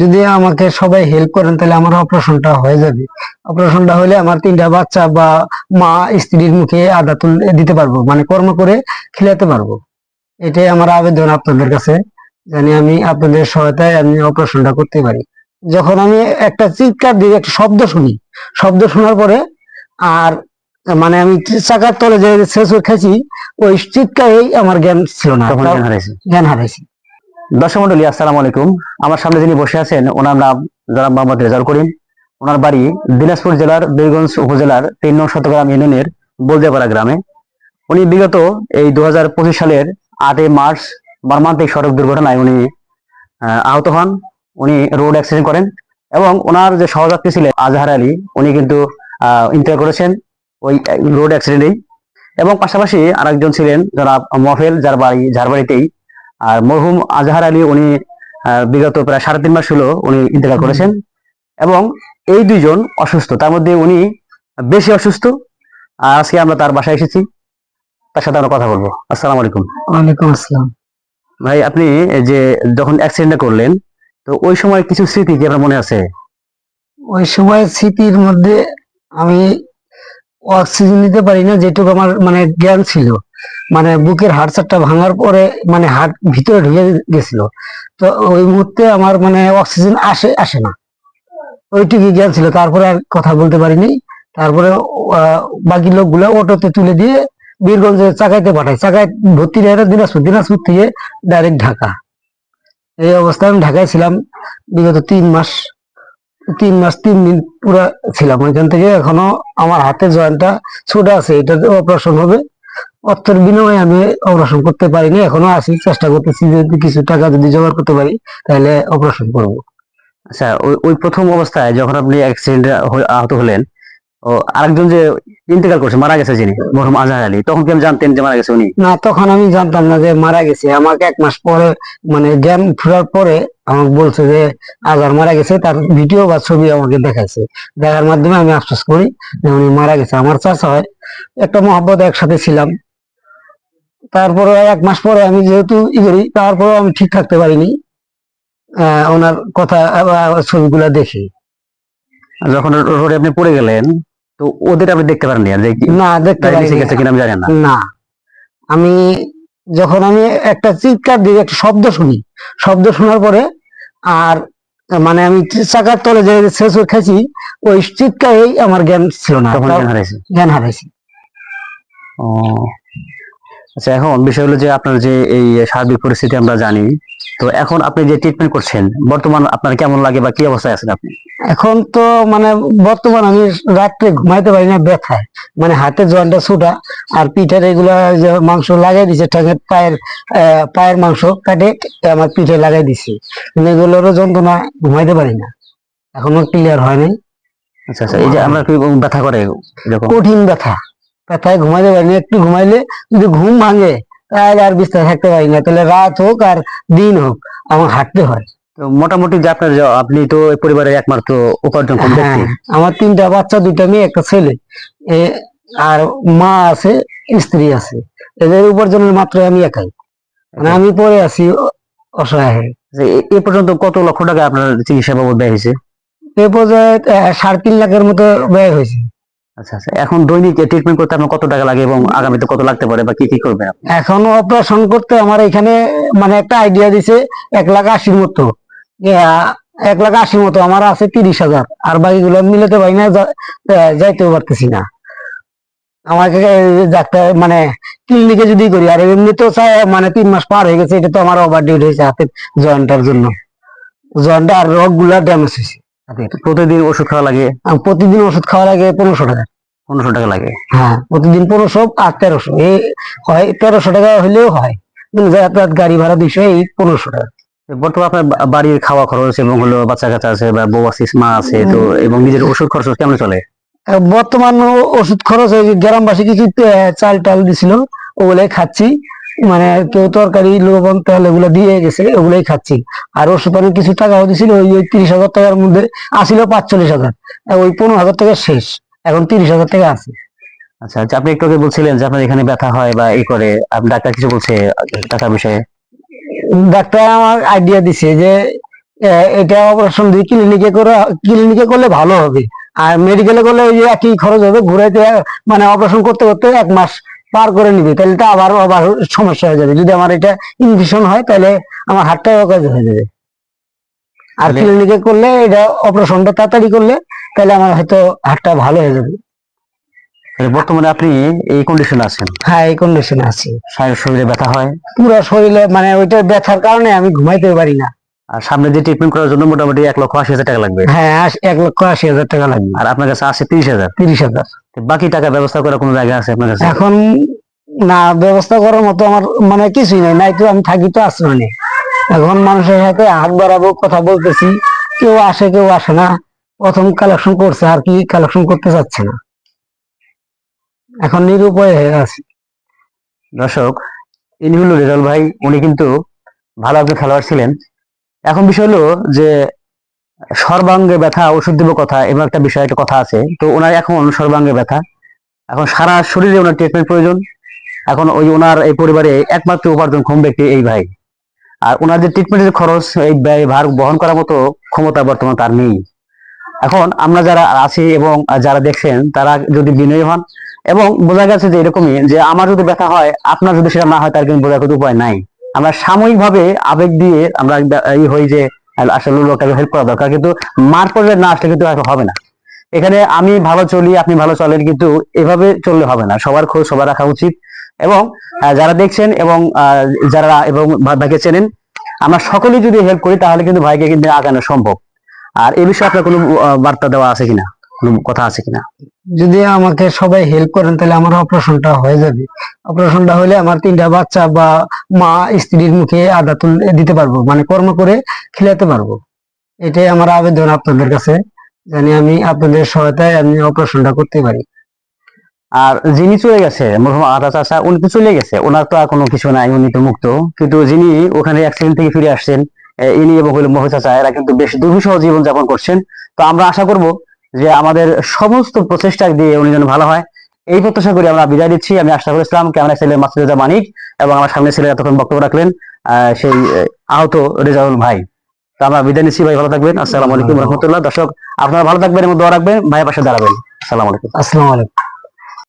যদি আমাকে সবাই হেল্প করেন তাহলে আমার অপারেশনটা হয়ে যাবে। অপারেশনটা হলে আমার তিনটা বাচ্চা বা মা স্ত্রীর মুখে আদা তুলে দিতে পারব মানে কর্ম করে খিলাতে পারব। এটাই আমার আবেদন আপনাদের কাছে জানি আমি আপনাদের সহায়তায় আমি অপারেশনটা করতে পারি। যখন আমি একটা চিৎকার দিয়ে একটা শব্দ শুনি শব্দ শোনার পরে আর মানে আমি চাকার তলে যে শেষ খাইছি ওই চিৎকারেই আমার জ্ঞান ছিল না তখন জ্ঞান হারাইছে। জ্ঞান হারাইছি। দর্শক মন্ডলী আসসালামু আলাইকুম। আমার সামনে যিনি বসে আছেন ওনার নাম জনাব মোহাম্মদ রেজাল করিম। ওনার বাড়ি দিনাজপুর জেলার বীরগঞ্জ উপজেলার তিন নং শতগ্রাম ইউনিয়নের বলদেপাড়া গ্রামে। উনি বিগত এই দু হাজার পঁচিশ সালের আটই মার্চ মর্মান্তিক সড়ক দুর্ঘটনায় উনি আহ, আহত হন। উনি রোড অ্যাক্সিডেন্ট করেন এবং ওনার যে সহযাত্রী ছিলেন আজহার আলী উনি কিন্তু ইন্টার করেছেন ওই রোড অ্যাক্সিডেন্টেই। এবং পাশাপাশি আরেকজন ছিলেন জনাব মফেল যার বাড়ি যার বাড়িতেই আর মরহুম আজহার আলী উনি বিগত প্রায় সাড়ে তিন মাস হলো উনি ইন্তেকাল করেছেন এবং এই দুইজন অসুস্থ তার মধ্যে উনি বেশি অসুস্থ। আর আজকে আমরা তার বাসায় এসেছি। তার সাথে আমরা কথা বলব। আসসালামু আলাইকুম। ওয়ালাইকুম আসসালাম। ভাই আপনি যে যখন অ্যাক্সিডেন্ট করলেন তো ওই সময় কিছু স্মৃতি কি আপনার মনে আছে? ওই সময় স্মৃতির মধ্যে আমি অক্সিজেন নিতে পারি না যেটুকু আমার মানে জ্ঞান ছিল। মানে বুকের হাড়সারটা ভাঙার পরে মানে হার্ট ভিতরে ঢুকে গেছিল। তো ওই মুহূর্তে আমার মানে অক্সিজেন আসে আসে না। ওইটুকু জ্ঞান ছিল, তারপরে আর কথা বলতে পারিনি। তারপরে বাকি লোকগুলো অটোতে তুলে দিয়ে বীরগঞ্জে চাকাইতে পাঠায়। চাকায় ভর্তি রেখে দিনাজপুর। দিনাজপুর থেকে ডাইরেক্ট ঢাকা। এই অবস্থায় আমি ঢাকায় ছিলাম বিগত তিন মাস। তিন মাস, তিন দিন পুরা ছিলাম। ওইখান থেকে এখনও আমার হাতে জয়েন্টটা ছোট আছে। এটা অপারেশন হবে। অর্থের বিনিময়ে আমি অপারেশন করতে পারিনি এখনও আছি চেষ্টা করতেছি যদি কিছু টাকা যদি জোগাড় করতে পারি তাহলে অপারেশন করব। আচ্ছা ওই প্রথম অবস্থায় যখন আপনি অ্যাক্সিডেন্ট আহত হলেন ও আরেকজন যে ইন্তেকাল করছে মারা গেছে যিনি মরহুম আজহার আলী তখন কি আপনি জানতেন যে মারা গেছে উনি? না তখন আমি জানতাম না যে মারা গেছে। আমাকে এক মাস পরে মানে জ্ঞান ফেরার পরে আমাকে বলছে যে আজার মারা গেছে তার ভিডিও বা ছবি আমাকে দেখাইছে। দেখার মাধ্যমে আমি আফসোস করি যে উনি মারা গেছে। আমার চাষা হয় একটা মহব্বত একসাথে ছিলাম। তারপরে এক মাস পরে আমি যেহেতু ই করি তারপরেও আমি ঠিক থাকতে পারিনি আহ, ওনার কথা ছবিগুলো দেখি। যখন রোডে আপনি পড়ে গেলেন তো ওদের আপনি দেখতে পারেননি না দেখতে পারিনি। কিনা আমি জানি না। না। আমি যখন আমি একটা চিৎকার দিয়ে একটা শব্দ শুনি শব্দ শোনার পরে আর মানে আমি চাকার তলে যে শেষ খাইছি ওই চিৎকারেই আমার জ্ঞান ছিল না। তখন জ্ঞান হারাইছে। জ্ঞান হারাইছি। ও। আচ্ছা এখন বিষয় হলো যে আপনার যে এই সার্বিক পরিস্থিতি আমরা জানি তো এখন আপনি যে ট্রিটমেন্ট করছেন বর্তমান আপনার কেমন লাগে বা কি অবস্থায় আছেন আপনি? এখন তো মানে বর্তমান আমি রাত্রে ঘুমাইতে পারি না ব্যথায়। মানে হাতে জয়েন্টটা ছোটা আর পিঠের এগুলা মাংস লাগাই দিছে ঠ্যাঙের পায়ের পায়ের মাংস কাটে আমার পিঠে লাগাই দিছে। এগুলোরও যন্ত্রণা ঘুমাইতে পারি না। এখনও ক্লিয়ার হয় নাই। আচ্ছা আচ্ছা এই যে আমরা ব্যথা করে কঠিন ব্যথা। ব্যথায় ঘুমাইতে পারি না একটু ঘুমাইলে যদি ঘুম ভাঙে তাহলে আর বিস্তার থাকতে পারি না। তাহলে রাত হোক আর দিন হোক আমার হাঁটতে হয়। তো মোটামুটি যে আপনার আপনি তো পরিবারের একমাত্র উপার্জন হ্যাঁ, আমার তিনটা বাচ্চা দুইটা মেয়ে একটা ছেলে। আর মা আছে স্ত্রী আছে। এদের উপার্জনের মাত্র আমি একাই। মানে আমি পরে আছি অসহায়। এ পর্যন্ত কত লক্ষ টাকা আপনার চিকিৎসা বাবদ ব্যয় হয়েছে? এ পর্যায়ে সাড়ে তিন লাখের মতো ব্যয় হয়েছে। আচ্ছা আচ্ছা। এখন দৈনিক ট্রিটমেন্ট করতে আপনার কত টাকা লাগে এবং আগামীতে কত লাগতে পারে বা কি কি করবেন এখন অপারেশন করতে আমার এখানে মানে একটা আইডিয়া দিছে, এক লাখ আশির মতো। এক লাখ আশির মতো, আমার আছে তিরিশ হাজার। আর বাকিগুলো মিলাতে পারি না যাইতেও পারতেছি না। আমাকে ডাক্তার মানে ক্লিনিকে যদি করি, আর এমনি তো চাই মানে তিন মাস পার হয়ে গেছে, এটা তো আমার ওভার ডিউটি হয়েছে হাতের জয়েন্টার জন্য। জয়েন্টটা আর রগগুলা ড্যামেজ হয়েছে। প্রতিদিন ওষুধ খাওয়া লাগে? প্রতিদিন ওষুধ খাওয়া লাগে পনেরোশো টাকা। পনেরোশো টাকা লাগে? হ্যাঁ প্রতিদিন পনেরোশো আর তেরোশো। এই হয় তেরোশো টাকা হলেও হয়। যাতায়াত গাড়ি ভাড়া দুইশো এই পনেরোশো টাকা। বর্তমানে আপনার বাড়ির খাওয়া খরচ এবং হলো বাচ্চা কাচ্চা আছে বা বউ আছে মা আছে তো এবং নিজের ওষুধ খরচ কেমন চলে? বর্তমান ওষুধ খরচ গ্রামবাসী কিছু চাল টাল দিছিল ওগুলাই খাচ্ছি। মানে কেউ তরকারি লবণ তেল এগুলো দিয়ে গেছে ওগুলোই খাচ্ছি। আর ওষুধ পানি কিছু টাকাও দিছিল ওই ওই তিরিশ হাজার টাকার মধ্যে আসিল পাঁচচল্লিশ হাজার। ওই পনেরো হাজার টাকা শেষ। এখন তিরিশ হাজার টাকা আছে। আচ্ছা আচ্ছা আপনি একটু আগে বলছিলেন যে আপনার এখানে ব্যথা হয় বা এই করে। ডাক্তার কিছু বলছে টাকার বিষয়ে? ডাক্তার আমার আইডিয়া দিছে যে এটা অপারেশন দিয়ে ক্লিনিকে করে ক্লিনিকে করলে ভালো হবে। আর মেডিকেলে করলে ওই একই খরচ হবে। ঘুরাইতে মানে অপারেশন করতে করতে এক মাস পার করে নিবে তাহলে তো আবার আবার সমস্যা হয়ে যাবে। যদি আমার এটা ইনফেকশন হয় তাহলে আমার হাতটা অকাজ হয়ে যাবে। আর ক্লিনিকে করলে এটা অপারেশনটা তাড়াতাড়ি করলে তাহলে আমার হয়তো হাতটা ভালো হয়ে যাবে। বর্তমানে আপনি এই কন্ডিশন আছেন? হ্যাঁ এই কন্ডিশনে আছি। শরীরে ব্যথা হয়? পুরো শরীরে মানে ওইটা ব্যথার কারণে আমি ঘুমাইতে পারি না। আর সামনে যে ট্রিটমেন্ট করার জন্য মোটামুটি এক লক্ষ আশি হাজার টাকা লাগবে। হ্যাঁ এক লক্ষ আশি হাজার টাকা লাগবে। আর আপনার কাছে আছে তিরিশ হাজার? তিরিশ হাজার। বাকি টাকা ব্যবস্থা করার কোনো জায়গা আছে আপনার কাছে? এখন না ব্যবস্থা করার মতো আমার মানে কিছুই নাই। নাই তো আমি থাকি তো আশ্রমে। এখন মানুষের সাথে হাত বাড়াবো কথা বলতেছি। কেউ আসে কেউ আসে না। প্রথম কালেকশন করছে আর কি কালেকশন করতে চাচ্ছে না। এখন নিরুপায় হয়ে আছে। দর্শক ইনি হলো রেজাল ভাই উনি কিন্তু ভালো একজন খেলোয়াড় ছিলেন। এখন বিষয় হলো যে সর্বাঙ্গে ব্যথা, ওষুধ দেবো কথা এমন একটা বিষয়, একটা কথা আছে। তো ওনার এখন সর্বাঙ্গে ব্যথা। এখন সারা শরীরে ওনার ট্রিটমেন্ট প্রয়োজন। এখন ওই ওনার এই পরিবারে একমাত্র উপার্জনক্ষম ব্যক্তি এই ভাই। আর ওনার যে ট্রিটমেন্টের খরচ, এই ব্যয়, ভার বহন করার মতো ক্ষমতা বর্তমান তার নেই। এখন আমরা যারা আছি এবং যারা দেখছেন, তারা যদি বিনয়ী হন, এবং বোঝা গেছে যে এরকমই যে আমার যদি ব্যথা হয়, আপনার যদি সেটা না হয়, তার কিন্তু বোঝার কোনো উপায় নাই। আমরা সাময়িকভাবে আবেগ দিয়ে আমরা এই হই যে, আসলে লোকটাকে হেল্প করা দরকার, কিন্তু মার পর্যায়ে না আসলে কিন্তু হবে না। এখানে আমি ভালো চলি, আপনি ভালো চলেন, কিন্তু এভাবে চললে হবে না। সবার খোঁজ, সবার রাখা উচিত। এবং যারা দেখছেন এবং যারা এবং ভাইকে চেনেন, আমরা সকলেই যদি হেল্প করি, তাহলে কিন্তু ভাইকে কিন্তু আগানো সম্ভব। আর এই বিষয়ে আপনার কোনো বার্তা দেওয়া আছে কিনা? কোনো কথা আছে কিনা? যদি আমাকে সবাই হেল্প করেন তাহলে আমার অপারেশনটা হয়ে যাবে। অপারেশনটা হলে আমার তিনটা বাচ্চা বা মা স্ত্রীর মুখে আদা তুলে দিতে পারব মানে কর্ম করে খিলাতে পারব। এটাই আমার আবেদন আপনাদের কাছে জানি আমি আপনাদের সহায়তায় আমি অপারেশনটা করতে পারি। আর যিনি চলে গেছে মরহুম আদা চাচা উনি তো চলে গেছে ওনার তো আর কোনো কিছু নাই উনি তো মুক্ত। কিন্তু যিনি ওখানে অ্যাক্সিডেন্ট থেকে ফিরে আসছেন ইনি এবং হইল মহ চাচা এরা কিন্তু বেশ দুর্বিষহ জীবন যাপন করছেন। তো আমরা আশা করব যে আমাদের সমস্ত প্রচেষ্টা দিয়ে উনি যেন ভালো হয়, এই প্রত্যাশা করি আমরা বিদায় দিচ্ছি। আমি আশা করেছিলাম ক্যামেরা ছেলে মাসুদা মানিক? এবং আমার সামনে ছেলে এতক্ষণ বক্তব্য রাখলেন সেই আহত রেজাউল ভাই। তো আমরা বিদায় নিচ্ছি, ভাই, ভালো থাকবেন। আসসালামু আলাইকুম রহমতুল্লাহ। দর্শক, আপনারা ভালো থাকবেন এবং দোয়া রাখবেন। ভাইয়ের পাশে দাঁড়াবেন। আসসালামু আলাইকুম। আসসালামু আলাইকুম।